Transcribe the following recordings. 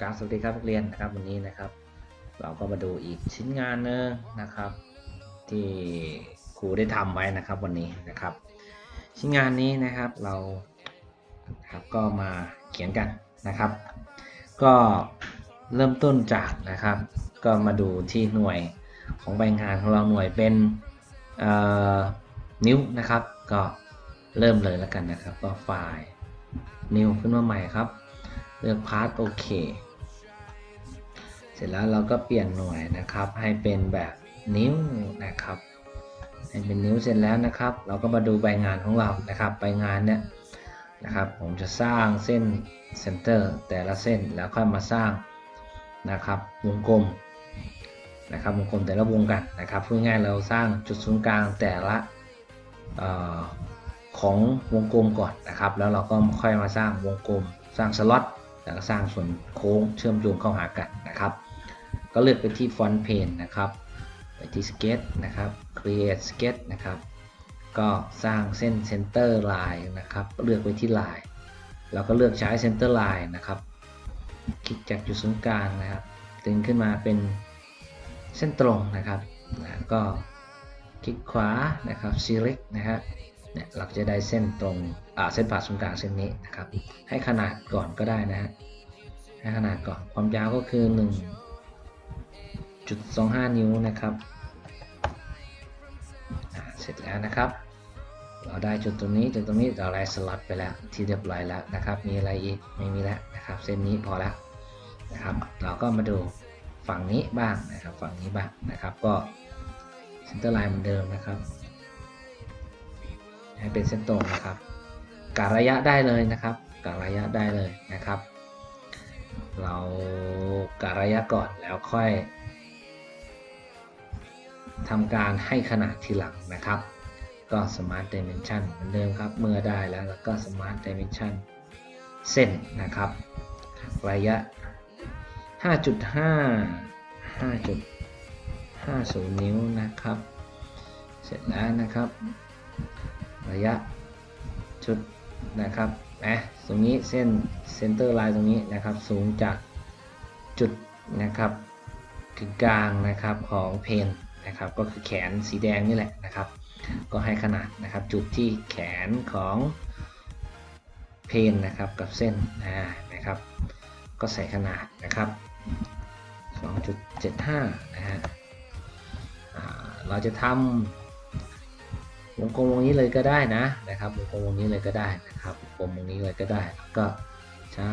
กราบสวัสดีครับนักเรียนนะครับวันนี้นะครับ เราก็มาดูอีกชิ้นงานหนึงนะครับ ที่ครูได้ทำไว้นะครับวันนี้นะครับ ชิ้นงานนี้นะครับเราครับก็มาเขียนกันนะครับ ก็เริ่มต้นจากนะครับ ก็มาดูที่หน่วยของใบงานของเราหน่วยเป็นเอ่อนิ้วนะครับ ก็เริ่มเลยแล้วกันนะครับ ก็ไฟล์นิ้วขึ้นมาใหม่ครับเลือกพาร์ทโอเค ร็จแล้วเราก็เปลี่ยนหน่วยนะครับ ให้เป็นแบบนิ้วนะครับ ให้เป็นนิ้วเสร็จแล้วนะครับ เราก็มาดูใบงานของเรานะครับใบงานเนี่ยนะครับ ผมจะสร้างเส้นเซนเตอร์แต่ละเส้นแล้วค่อยมาสร้างนะครับวงกลมนะครับวงกลมแต่ละวงกันนะครับพูดง่ายเราสร้างจุดศูนย์กลางแต่ละออของวงกลมก่อนนะครับ แล้วเราก็ค่อยมาสร้างวงกลม สร้างสล็อตแล้วก็สร้างส่วนโค้งเชื่อมโยงเข้าหากันนะครับ ก็เลือกไปที่ Font Pane นะครับ ไปที่ Sketch นะครับ Create Sketch นะครับ ก็สร้างเส้น Center Line นะครับ เลือกไปที่ Line แล้วก็เลือกใช้ Center Line นะครับ คลิกจากจุดศูนย์กลางนะครับ ดึงขึ้นมาเป็นเส้นตรงนะครับนะก็คลิกขวานะครับ Select นะฮะเนี่ยเราจะได้เส้นตรงอ่าเส้นผ่าศูนย์กลางเส้นนี้นะครับ ให้ขนาดก่อนก็ได้นะฮะให้ขนาดก่อนความยาวก็คือ 1.25 นิ้วนะครับ เสร็จแล้วนะครับ เราได้จุดตรงนี้จุดตรงนี้เราได้สล็อตไปแล้วที่เรียบร้อยแล้วนะครับ มีอะไรอีกไม่มีแล้วนะครับ เส้นนี้พอแล้วนะครับ เราก็มาดูฝั่งนี้บ้างนะครับ ฝั่งนี้บ้างนะครับ ก็เส้นเตอร์ไลน์เหมือนเดิมนะครับ ให้เป็นเส้นตรงนะครับกะระยะได้เลยนะครับกะระยะได้เลยนะครับ เรากะระยะก่อนแล้วค่อย ทำการให้ขนาดทีหลังนะครับ ก็ Smart Dimension เหมือนเดิมครับ เมื่อได้แล้วแล้วก็ Smart Dimension เส้นนะครับ ระยะ 5.5 5.50 นิ้วนะครับ เสร็จแล้วนะครับ ระยะจุดนะครับนะตรงนี้เส้นเซนเตอร์ไลน์ตรงนี้นะครับ สูงจากจุดนะครับถึงกลางนะครับของเพน นะครับ ก็คือแขนสีแดงนี่แหละนะครับ ก็ให้ขนาดนะครับ จุดที่แขนของเพนนะครับกับเส้นนะนะครับ ก็ใส่ขนาดนะครับ 2.75 นะฮะเราจะทำวงกลมวงนี้เลยก็ได้นะนะครับวงกลมวงนี้เลยก็ได้นะครับวงกลมวงนี้เลยก็ได้ ก็ใช้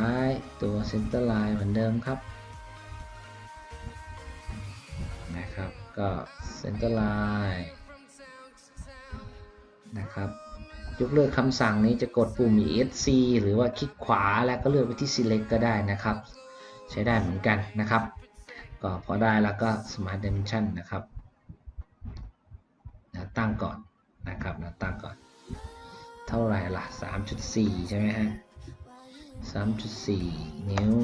ตัวเซนเตอร์ไลน์เหมือนเดิมครับ ก็เซ็นเตอร์ไลน์นะครับยกเลิกคำสั่งนี้จะกดปุ่ม ESC หรือว่าคลิกขวาแล้วก็เลือกไปที่ Select ก็ได้นะครับ ใช้ได้เหมือนกันนะครับ ก็พอได้แล้วก็ Smart Dimension นะครับนะตั้งก่อนนะครับนะตั้งก่อน เท่าไหร่ล่ะ 3.4 ใช่ไหมฮะ 3.4 นิ้ว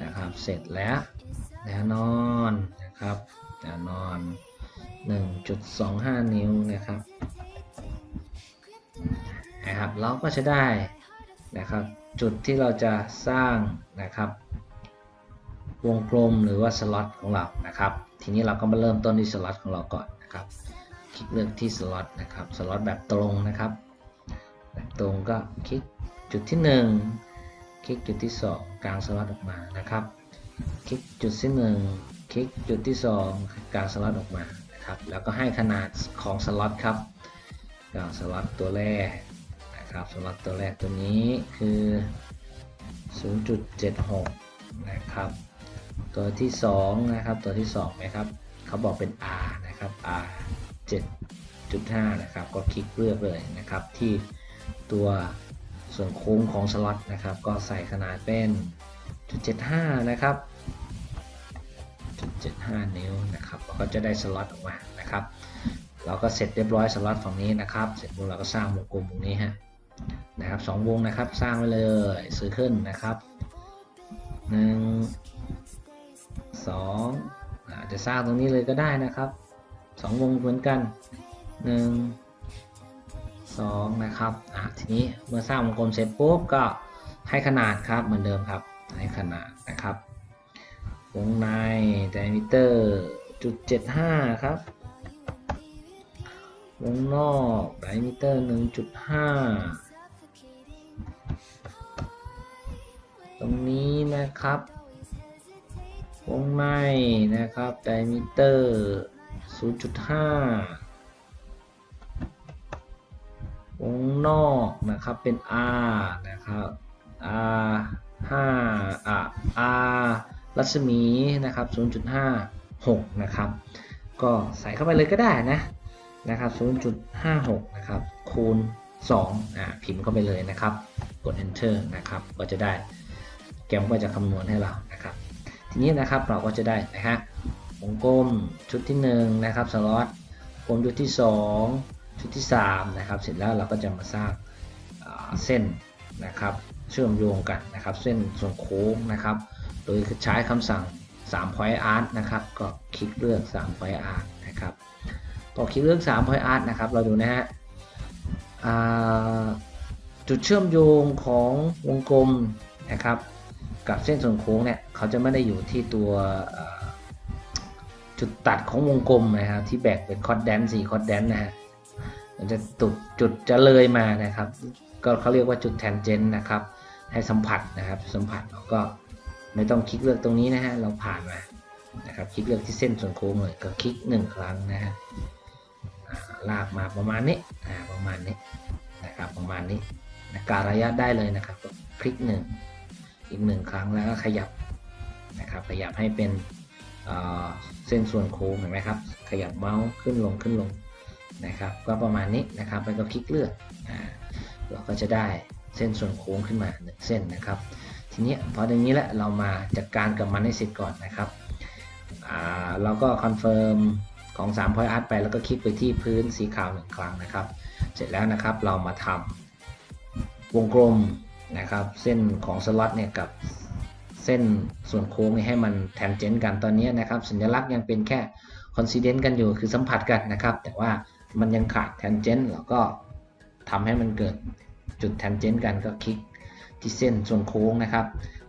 นะครับ เสร็จแล้วแน่นอนนะครับ น่นอน 1.25 นิ้วนะครับนะครับ เราก็จะได้นะครับ จุดที่เราจะสร้างนะครับ วงกลมหรือว่าสล็อตของเรานะครับ ทีนี้เราก็มาเริ่มต้นที่สล็อตของเราก่อนนะครับ คลิกเลือกที่สล็อตนะครับสล็อตแบบตรงนะครับ แบบตรงก็คลิกจุดที่ 1 คลิกจุดที่ 2 กลางสล็อตออกมานะครับ คลิกจุดที่ 1 คลิกจุดที่ 2 กางสล็อตออกมานะครับ แล้วก็ให้ขนาดของสล็อตครับกางสล็อตตัวแรกนะครับสล็อตตัวแรกตัวนี้คือ 0.76 นะครับ ตัวที่ 2 นะครับ ตัวที่2นะครับเขาบอกเป็น R นะครับ R 7.5 นะครับ ก็คลิกเลือกเลยนะครับ ที่ตัวส่วนโค้งของสล็อตนะครับ ก็ใส่ขนาดเป็นจุด75 นะครับ 75 นิ้วนะครับก็จะได้สล็อตออกมานะครับเราก็เสร็จเรียบร้อยสล็อตฝั่งนี้นะครับ เสร็จปุ๊บเราก็สร้างวงกลมตรงนี้ฮะนะครับสองวงนะครับสร้างไว้เลยซื้อขึ้นนะครับหนึ่งสองอาจจะสร้างตรงนี้เลยก็ได้นะครับสองวงเหมือนกันหนึ่งสองนะครับอะทีนี้เมื่อสร้างวงกลมเสร็จปุ๊บก็ให้ขนาดครับเหมือนเดิมครับให้ขนาดนะครับ วงในไดมิเตอร์จุดเจ็ดห้าครับ วงนอกไดมิเตอร์หนึ่งจุดห้าตรงนี้นะครับ วงในนะครับไดมิเตอร์ศูนย์จุดห้าวงนอกนะครับเป็น R นะครับ R ห้าอะ R รัศมีนะครับ 0.56 นะครับ ก็ใส่เข้าไปเลยก็ได้นะนะครับ 0.56 นะครับ คูณ 2 อ่า พิมพ์เข้าไปเลยนะครับ กด enter นะครับ ก็จะได้ แกมก็จะคำนวณให้เรานะครับ ทีนี้นะครับเราก็จะได้นะฮะวงกลมชุดที่ 1 นะครับ สล็อตวงกลมชุดที่ 2 ชุดที่ 3 นะครับ เสร็จแล้วเราก็จะมาสร้างเส้นนะครับ เชื่อมโยงกันนะครับ เส้นส่วนโค้งนะครับ โดยใช้คำสั่ง3 point art นะครับ ก็คลิกเลือก3 point art นะครับพอคลิกเลือก3 point art นะครับ เราดูนะฮะจุดเชื่อมโยงของวงกลมนะครับ กับเส้นส่วนโค้งเนี่ย เขาจะไม่ได้อยู่ที่ตัวจุดตัดของวงกลมนะครับที่แบ่งเป็นคอร์ดแดนสี่คอร์ดแดนนะฮะมันจะตุดจุดจะเลยมานะครับ ก็เขาเรียกว่าจุดแทนเจนนะครับ ให้สัมผัสนะครับ สัมผัสเราก็ ไม่ต้องคลิกเลือกตรงนี้นะฮะเราผ่านมานะครับคลิกเลือกที่เส้นส่วนโค้งเลยก็คลิกหนึ่งครั้งนะฮะลากมาประมาณนี้อ่าประมาณนี้นะครับประมาณนี้นะการระยะได้เลยนะครับก็คลิกหนึ่งอีกหนึ่งครั้งแล้วก็ขยับนะครับขยับให้เป็นเส้นส่วนโค้งเห็นไหมครับ ขยับเมาส์ขึ้นลงขึ้นลงนะครับ ก็ประมาณนี้นะครับแล้วก็คลิกเลือกอ่าเราก็จะได้เส้นส่วนโค้งขึ้นมาหนึ่งเส้นนะครับ ทีนี้พออย่างนี้แล้วเรามาจัดการกับมันให้เสร็จก่อนนะครับเราก็คอนเฟิร์มของ3 point art ไปแล้วก็คลิกไปที่พื้นสีขาวหนึ่งครั้งนะครับ เสร็จแล้วนะครับเรามาทำวงกลมนะครับ เส้นของสล็อตเนี่ยกับเส้นส่วนโค้งให้มันแทนเจนกันตอนนี้นะครับ สัญลักษณ์ยังเป็นแค่คอนซิเดนต์กันอยู่คือสัมผัสกันนะครับ แต่ว่ามันยังขาดแทนเจนต์เราก็ทำให้มันเกิดจุดแทนเจนต์กันก็คลิก ที่เส้นส่วนโค้งนะครับ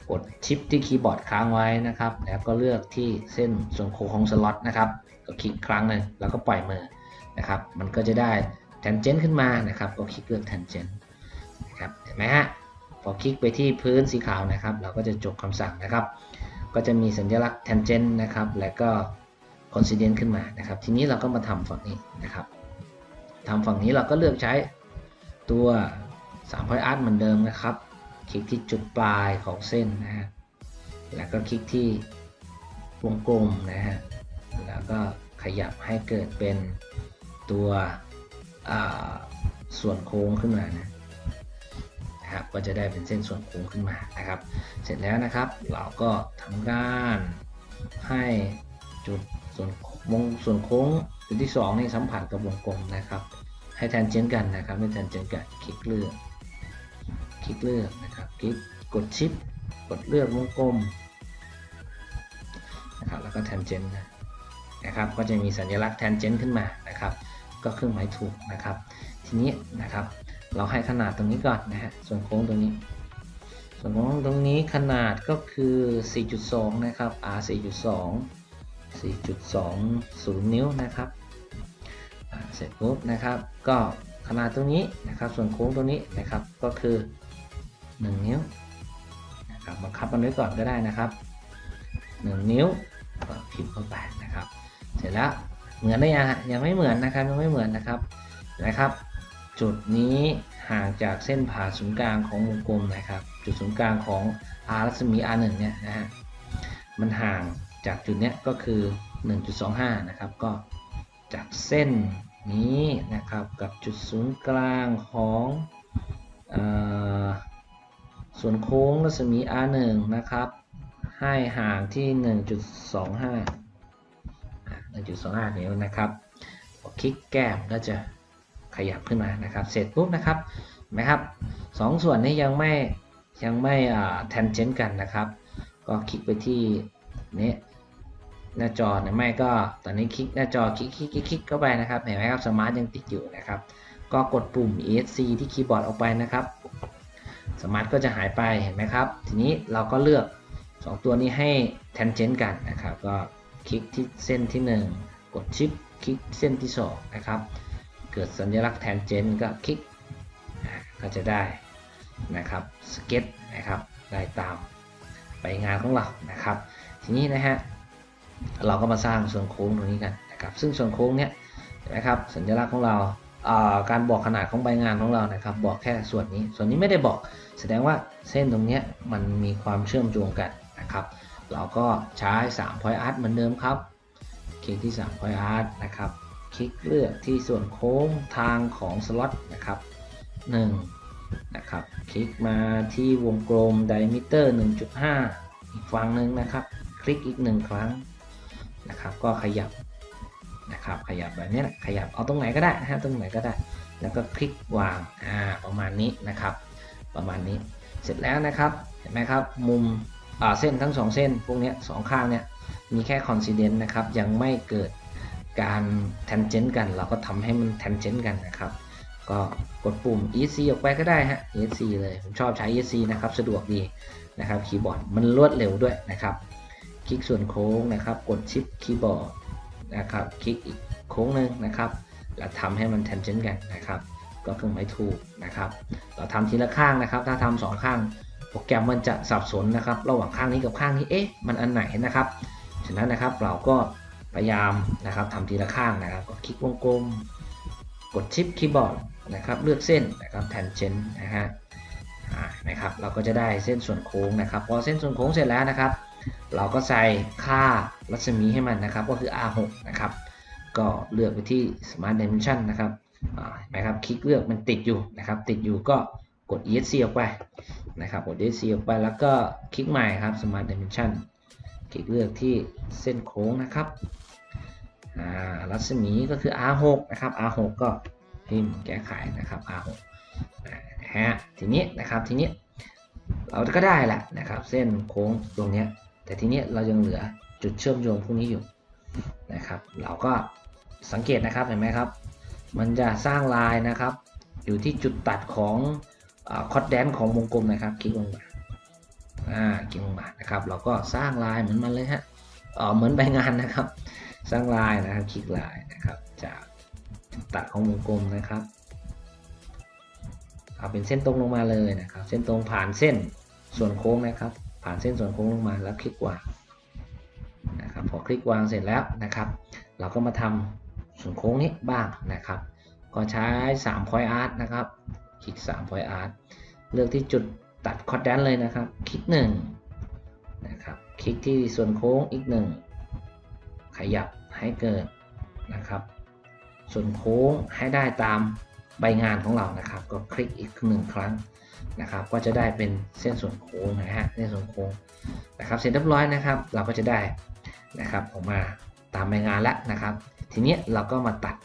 กดชิปที่คีย์บอร์ดค้างไว้นะครับ แล้วก็เลือกที่เส้นส่วนโค้งของสล็อตนะครับก็คลิกครั้งหนึ่งแล้วก็ปล่อยมือนะครับ มันก็จะได้แทนเจนขึ้นมานะครับ ก็คลิกเลือกแทนเจนนะครับเห็นไหมฮะพอคลิกไปที่พื้นสีขาวนะครับ เราก็จะจบคำสั่งนะครับ ก็จะมีสัญลักษณ์แทนเจนนะครับ แล้วก็คอนซิเดนต์ขึ้นมานะครับ ทีนี้เราก็มาทำฝั่งนี้นะครับทำฝั่งนี้เราก็เลือกใช้ตัว3 point art เหมือนเดิมนะครับ คลิกที่จุดปลายของเส้นนะฮะ แล้วก็คลิกที่วงกลมนะฮะ แล้วก็ขยับให้เกิดเป็นตัวส่วนโค้งขึ้นมานะนะครับ ก็จะได้เป็นเส้นส่วนโค้งขึ้นมานะครับ เสร็จแล้วนะครับ เราก็ทำการให้จุดส่วนวงส่วนโค้งจุดที่2นี่สัมผัสกับวงกลมนะครับ ให้แทนเจนกันนะครับให้แทนเจนกันคลิกเลือก คลิกเลือกนะครับ คลิกกดชิป กดเลือกวงกลมนะครับ แล้วก็แทนเจนนะนะครับ ก็จะมีสัญลักษณ์แทนเจนขึ้นมานะครับ ก็เครื่องหมายถูกนะครับ ทีนี้นะครับ เราให้ขนาดตรงนี้ก่อนนะฮะ ส่วนโค้งตรงนี้ ส่วนโค้งตรงนี้ขนาดก็คือ 4.2 นะครับ R 4.2 4.20 นิ้วนะครับ เสร็จปุ๊บนะครับ ก็ขนาดตรงนี้นะครับ ส่วนโค้งตรงนี้นะครับ ก็คือ 1นิ้วนะครับบังคับมันไว้ก่อนก็ได้นะครับ1นิ้วก็พิมพ์เข้าไปนะครับ เสร็จแล้วเหมือนได้ยังฮะยังไม่เหมือนนะครับยังไม่เหมือนนะครับนะครับ จุดนี้ห่างจากเส้นผ่าศูนย์กลางของวงกลมนะครับ จุดศูนย์กลางของ r รัศมี r 1เนี่ยนะฮะมันห่างจากจุดเนี้ยก็คือ 1.25 นะครับ ก็จากเส้นนี้นะครับกับจุดศูนย์กลางของอ ส่วนโค้งรัศมี r 1 นะครับ ให้ห่างที่ 1.25 1.25 นิ้วนะครับพอคลิกแก้มก็จะขยับขึ้นมานะครับ เสร็จปุ๊บนะครับเห็นไหมครับสองส่วนนี้ยังไม่ยังไม่แทนเจนกันนะครับ ก็คลิกไปที่นี้หน้าจอเนี่ยไม่ก็ตอนนี้คลิกหน้าจอคลิกคลิกคลิกคลิกเข้าไปนะครับเห็นไหมครับสมาร์ทยังติดอยู่นะครับ ก็กดปุ่ม ESC ที่คีย์บอร์ดออกไปนะครับ สมาร์ทก็จะหายไปเห็นไหมครับ ทีนี้เราก็เลือก 2 ตัวนี้ให้ tangent กันนะครับ ก็คลิกที่เส้นที่ 1 กดชิปคลิกเส้นที่ 2 นะครับ เกิดสัญลักษณ์ tangent ก็คลิกก็จะได้นะครับสเก็ตนะครับได้ตามไปงานของเรานะครับ ทีนี้นะฮะเราก็มาสร้างส่วนโค้งตรงนี้กันนะครับ ซึ่งส่วนโค้งเนี้ยเห็นไหมครับสัญลักษณ์ของเรา การบอกขนาดของใบงานของเรานะครับ บอกแค่ส่วนนี้ ส่วนนี้ไม่ได้บอก แสดงว่าเส้นตรงนี้มันมีความเชื่อมโยงกันนะครับ เราก็ใช้3 point art เหมือนเดิมครับ คลิกที่3 point art นะครับ คลิกเลือกที่ส่วนโค้งทางของสล็อตนะครับ1นะครับ คลิกมาที่วงกลม diameter 1.5 อีกฝั่งหนึ่งนะครับ คลิกอีกหนึ่งครั้งนะครับ ก็ขยับ นะครับ ขยับแบบนี้แหละขยับเอาตรงไหนก็ได้นะฮะตรงไหนก็ได้ แล้วก็คลิกวางอ่าประมาณนี้นะครับ ประมาณนี้เสร็จแล้วนะครับเห็นไหมครับมุมอ่าเส้นทั้งสองเส้นพวกนี้สองข้างเนี่ยมีแค่คอนซิเดนต์นะครับยังไม่เกิดการแทนเจนต์กัน เราก็ทำให้มันแทนเจนต์กันนะครับ ก็กดปุ่ม ESC ออกไปก็ได้ฮะ ESC เลยผมชอบใช้ ESC นะครับสะดวกดีนะครับคีย์บอร์ดมันรวดเร็วด้วยนะครับ คลิกส่วนโค้งนะครับ กดชิปคีย์บอร์ด นะครับคลิกอีกโค้งหนึ่งนะครับ แล้วทำให้มันแทนเจนกันนะครับ ก็เครื่องหมายถูกนะครับ เราทำทีละข้างนะครับ ถ้าทำสองข้างโปรแกรมมันจะสับสนนะครับ ระหว่างข้างนี้กับข้างนี้เอ๊ะมันอันไหนนะครับฉะนั้นนะครับเราก็พยายามนะครับทำทีละข้างนะครับก็คลิกวงกลม กดชิปคีย์บอร์ดนะครับ เลือกเส้นนะครับแทนเจนนะฮะนะครับเราก็จะได้เส้นส่วนโค้งนะครับ พอเส้นส่วนโค้งเสร็จแล้วนะครับ เราก็ใส่ค่ารัศมีให้มันนะครับ ก็คือ R6 นะครับ ก็เลือกไปที่ Smart Dimension นะครับเห็นไหมครับ คลิกเลือกมันติดอยู่นะครับ ติดอยู่ก็กด ESC ออกไปนะครับ กด ESC ออกไปแล้วก็คลิกใหม่ครับ Smart Dimension คลิกเลือกที่เส้นโค้งนะครับรัศมีก็คือ R6 นะครับ R6 ก็พิมพ์แก้ไขนะครับ R6 นะฮะ ทีนี้นะครับ ทีนี้เราก็ได้แหละนะครับ เส้นโค้งตรงเนี้ย แต่ทีนี้เรายังเหลือจุดเชื่อมโยงพวกนี้อยู่นะครับ เราก็สังเกตนะครับเห็นไหมครับ มันจะสร้างลายนะครับ อยู่ที่จุดตัดของคอดแดนของวงกลมนะครับคลิกลงมาอ่าคลิกลงมานะครับ เราก็สร้างลายเหมือนมันเลยฮะเออเหมือนใบงานนะครับ สร้างลายนะครับคลิกลายนะครับ จากจุดตัดของวงกลมนะครับเอาเป็นเส้นตรงลงมาเลยนะครับ เส้นตรงผ่านเส้นส่วนโค้งนะครับ ผ่านเส้นส่วนโค้งลงมาแล้วคลิกวางนะครับพอคลิกวางเสร็จแล้วนะครับ เราก็มาทำส่วนโค้งนี้บ้างนะครับ ก็ใช้3 point art นะครับคลิก3 point art เลือกที่จุดตัดคอร์ดแดนเลยนะครับ คลิก1นะครับคลิกที่ส่วนโค้งอีก 1 ขยับให้เกิดนะครับ ส่วนโค้งให้ได้ตาม ใบงานของเรานะครับ ก็คลิกอีกหนึ่งครั้งนะครับ ก็จะได้เป็นเส้นส่วนโค้งนะฮะเส้นส่วนโค้งนะครับ เสร็จเรียบร้อยนะครับ เราก็จะได้นะครับออกมาตามใบงานแล้วนะครับ ทีนี้เราก็มาตัด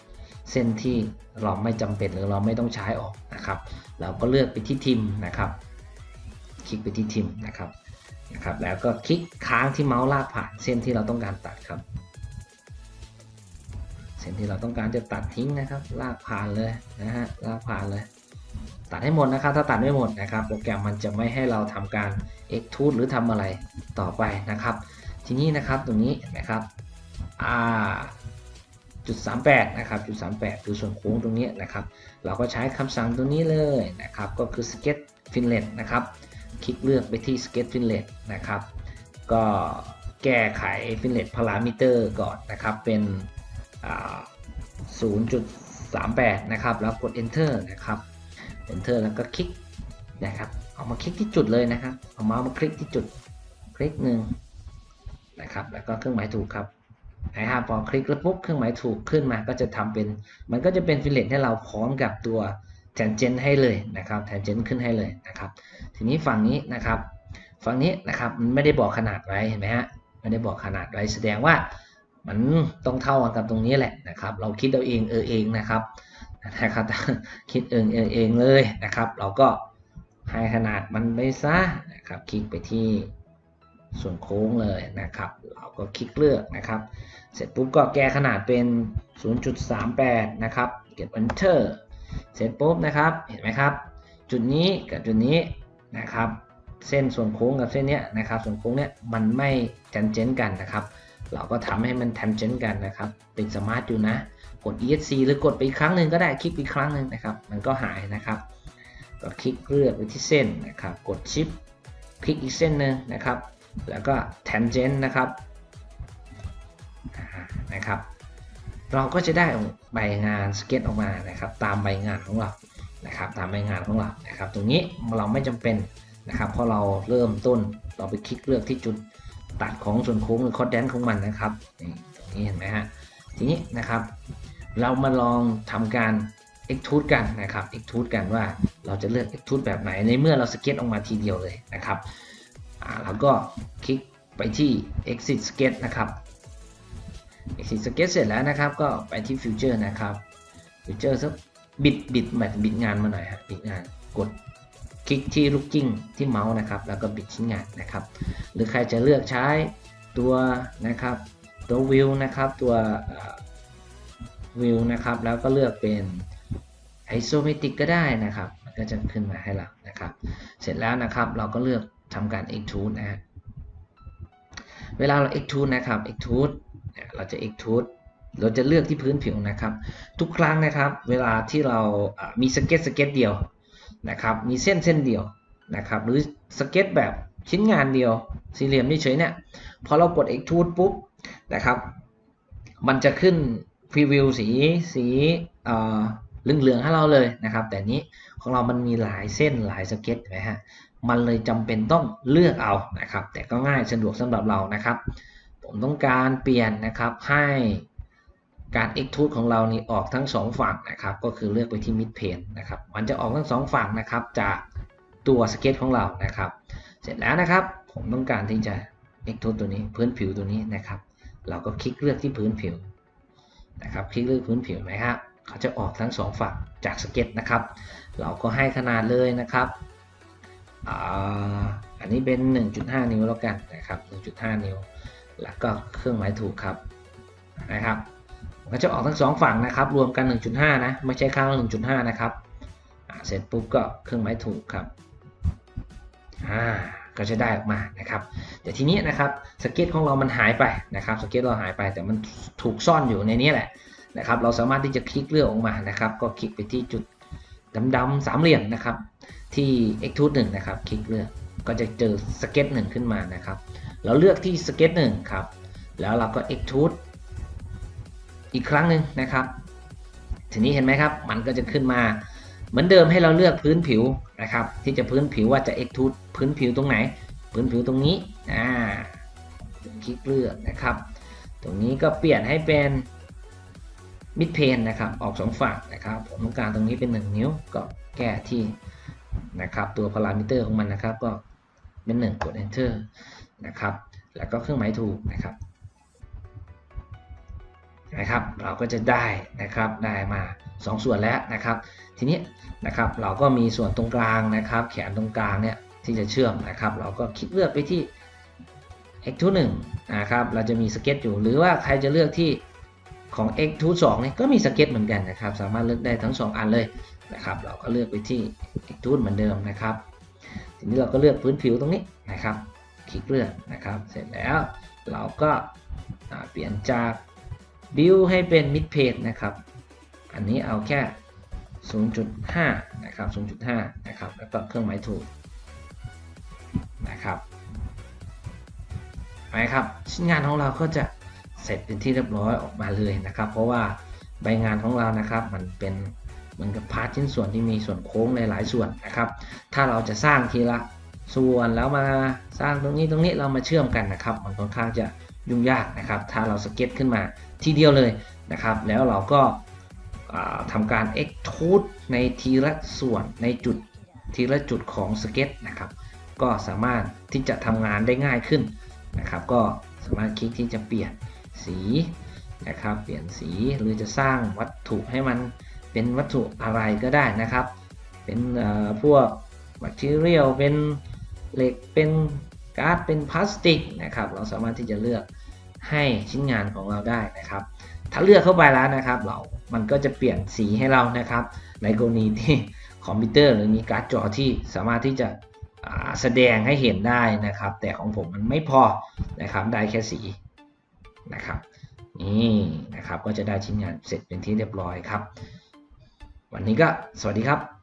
เส้นที่เราไม่จำเป็นหรือเราไม่ต้องใช้ออกนะครับ เราก็เลือกไปที่ทิมนะครับ คลิกไปที่ทิมนะครับนะครับ แล้วก็คลิกค้างที่เมาส์ลากผ่านเส้นที่เราต้องการตัดครับ ส้นที่เราต้องการจะตัดทิ้งนะครับ ลากผ่านเลยนะฮะลากผ่านเลย ตัดให้หมดนะครับ ถ้าตัดไม่หมดนะครับ โปรแกรมมันจะไม่ให้เราทำการ extrude หรือทำอะไรต่อไปนะครับ ทีนี้นะครับตรงนี้นไหมครับอ่าจุด38นะครับจุด38 คือส่วนโค้งตรงนี้นะครับ เราก็ใช้คำสั่งตัวนี้เลยนะครับ ก็คือ sketch fillet นะครับ คลิกเลือกไปที่ sketch fillet นะครับ ก็แก้ไข fillet parameter ก่อนนะครับ เป็น 0.38 นะครับ แล้วกด enter นะครับ enter แล้วก็คลิกนะครับเอามาคลิกที่จุดเลยนะครับเอาเมาส์มาคลิกที่จุดคลิกหนึ่งนะครับ แล้วก็เครื่องหมายถูกครับนะครับพอคลิกแล้วปุ๊บเครื่องหมายถูกขึ้นมาก็จะทำเป็น มันก็จะเป็นฟิลเลตให้เราพร้อมกับตัวแทนเจนให้เลยนะครับแทนเจนขึ้นให้เลยนะครับ ทีนี้ฝั่งนี้นะครับ ฝั่งนี้นะครับมันไม่ได้บอกขนาดไว้เห็นไหมฮะไม่ได้บอกขนาดไว้แสดงว่า มันต้องเท่ากันกับตรงนี้แหละนะครับ เราคิดเอาเองเออเองนะครับนะครับคิดเองเออเองเลยนะครับ เราก็ให้ขนาดมันไปซะนะครับคลิกไปที่ส่วนโค้งเลยนะครับ เราก็คลิกเลือกนะครับ เสร็จปุ๊บก็แก้ขนาดเป็น 0.38 นะครับเก็บ enter เสร็จปุ๊บนะครับเห็นไหมครับ จุดนี้กับจุดนี้นะครับ เส้นส่วนโค้งกับเส้นเนี้ยนะครับ ส่วนโค้งเนี้ยมันไม่แทนเจนกันนะครับ เราก็ทำให้มันแทนเจนกันนะครับติดสมาร์ทอยู่นะ กด ESC หรือกดไปอีกครั้งหนึ่งก็ได้คลิกไปอีกครั้งหนึ่งนะครับ มันก็หายนะครับ ก็คลิกเลือกไปที่เส้นนะครับ กดชิปคลิกอีกเส้นหนึ่งนะครับ แล้วก็ tangent นะครับนะครับ เราก็จะได้ใบงานสเก็ตออกมานะครับ ตามใบงานของเรานะครับ ตามใบงานของเรานะครับ ตรงนี้เราไม่จำเป็นนะครับ เพราะเราเริ่มต้นเราไปคลิกเลือกที่จุด ตัดของส่วนโค้งหรือคอดแดนของมันนะครับนี่ตรงนี้เห็นไหมฮะทีนี้นะครับ เรามาลองทำการ extrude กันนะครับ extrude กันว่าเราจะเลือก extrude แบบไหนในเมื่อเราสเก็ตออกมาทีเดียวเลยนะครับอ่าแล้วก็คลิกไปที่ exit sketch นะครับ exit sketch เสร็จแล้วนะครับ ก็ไปที่ future นะครับ future สักบิดบิดแบบบิดงานมาหน่อยฮะบิดงานกด คลิกที่ลูกจิ้งที่เมาส์นะครับ แล้วก็บิดชิ้นงานนะครับ หรือใครจะเลือกใช้ตัวนะครับตัววิวนะครับตัววิวนะครับ แล้วก็เลือกเป็นไอโซเมตริกก็ได้นะครับมันก็จะขึ้นมาให้เรานะครับ เสร็จแล้วนะครับเราก็เลือกทำการ extrude นะฮะเวลาเรา extrude นะครับ extrude เราจะ extrude เราจะเลือกที่พื้นผิวนะครับ ทุกครั้งนะครับ เวลาที่เราอ่ามีสเก็ตสเก็ตเดียว นะครับมีเส้นเส้นเดียวนะครับหรือสเก็ตแบบชิ้นงานเดียวสี่เหลี่ยมเฉยเนี่ยพอเรากด extrude ปุ๊บนะครับมันจะขึ้นพรีวิวสีสีเอ่อเหลืองๆให้เราเลยนะครับ แต่นี้ของเรามันมีหลายเส้นหลายสเก็ตนไหมฮะมันเลยจำเป็นต้องเลือกเอานะครับ แต่ก็ง่ายสะดวกสำหรับเรานะครับ ผมต้องการเปลี่ยนนะครับให้ การ extrude ของเรานี่ออกทั้งสองฝั่งนะครับ ก็คือเลือกไปที่ mid plane นะครับ มันจะออกทั้งสองฝั่งนะครับ จากตัวสเก็ตของเรานะครับ เสร็จแล้วนะครับ ผมต้องการที่จะ extrude ตัวนี้พื้นผิวตัวนี้นะครับ เราก็คลิกเลือกที่พื้นผิวนะครับ คลิกเลือกพื้นผิวไหมครับเขาจะออกทั้งสองฝั่งจากสเก็ตนะครับ เราก็ให้ขนาดเลยนะครับอันนี้เป็น 1.5 นิ้วแล้วกันนะครับ 1.5 นิ้ว แล้วก็เครื่องหมายถูกครับนะครับ ก็จะออกทั้งสองฝั่งนะครับ รวมกัน 1.5 นะ ไม่ใช่ข้างละ1.5 นะครับ เสร็จปุ๊บก็เครื่องหมายถูกครับ อ่า ก็จะได้ออกมานะครับ แต่ทีนี้นะครับสเก็ตของเรามันหายไปนะครับ สเก็ตเราหายไปแต่มันถูกซ่อนอยู่ในนี้แหละนะครับ เราสามารถที่จะคลิกเลือกออกมานะครับ ก็คลิกไปที่จุดดำๆสามเหลี่ยมนะครับ ที่ extrude 1นะครับ คลิกเลือก ก็จะเจอสเก็ตหนึ่งขึ้นมานะครับ เราเลือกที่สเก็ตหนึ่งครับ แล้วเราก็ x t o o อีกครั้งหนึ่งนะครับ ทีนี้เห็นไหมครับ มันก็จะขึ้นมา เหมือนเดิมให้เราเลือกพื้นผิวนะครับ ที่จะพื้นผิวว่าจะ extrude พื้นผิวตรงไหน พื้นผิวตรงนี้อ่าคลิกเลือกนะครับ ตรงนี้ก็เปลี่ยนให้เป็นมิดเพนนะครับ ออกสองฝั่งนะครับผมต้องการตรงนี้เป็น 1 นิ้วก็แก้ที่นะครับ ตัวพารามิเตอร์ของมันนะครับ ก็เป็น 1 กด enter นะครับ แล้วก็เครื่องหมายถูกนะครับ นะครับ เราก็จะได้นะครับได้มา 2 ส่วนแล้วนะครับ ทีนี้นะครับเราก็มีส่วนตรงกลางนะครับ แขนตรงกลางเนี่ยที่จะเชื่อมนะครับ เราก็คลิกเลือกไปที่ x 2 1นะครับเราจะมีสเก็ตอยู่หรือว่าใครจะเลือกที่ของ x 2 2เนี่ยก็มีสเก็ตเหมือนกันนะครับ สามารถเลือกได้ทั้ง 2 อันเลยนะครับ เราก็เลือกไปที่ x 2เหมือนเดิมนะครับ ทีนี้เราก็เลือกพื้นผิวตรงนี้นะครับ คลิกเลือกนะครับ เสร็จแล้วเราก็เปลี่ยนจาก view ให้เป็น mid page นะครับ อันนี้เอาแค่ 0.5 นะครับ 0.5 นะครับ แล้วก็เครื่องหมายถูกนะครับไหมครับ ชิ้นงานของเราก็จะเสร็จเป็นที่เรียบร้อยออกมาเลยนะครับ เพราะว่าใบงานของเรานะครับ มันเป็นเหมือนกับพาร์ทชิ้นส่วนที่มีส่วนโค้งในหลายส่วนนะครับ ถ้าเราจะสร้างทีละส่วนแล้วมาสร้างตรงนี้ตรงนี้เรามาเชื่อมกันนะครับ มันค่อนข้างจะ ยุ่งยากนะครับ ถ้าเราสเก็ตขึ้นมาทีเดียวเลยนะครับ แล้วเราก็ทำการ extrude ในทีละส่วนในจุดทีละจุดของสเก็ตนะครับ ก็สามารถที่จะทำงานได้ง่ายขึ้นนะครับ ก็สามารถคลิกที่จะเปลี่ยนสีนะครับ เปลี่ยนสีหรือจะสร้างวัตถุให้มันเป็นวัตถุอะไรก็ได้นะครับ เป็นพวก material เป็นเหล็กเป็นก๊าซเป็นพลาสติกนะครับ เราสามารถที่จะเลือก ให้ชิ้นงานของเราได้นะครับ ถ้าเลือกเข้าไปแล้วนะครับ เรามันก็จะเปลี่ยนสีให้เรานะครับ ในกรณีที่คอมพิวเตอร์หรือมีการ์ดจอที่สามารถที่จะแสดงให้เห็นได้นะครับ แต่ของผมมันไม่พอนะครับได้แค่สีนะครับนี่นะครับก็จะได้ชิ้นงานเสร็จเป็นที่เรียบร้อยครับ วันนี้ก็สวัสดีครับ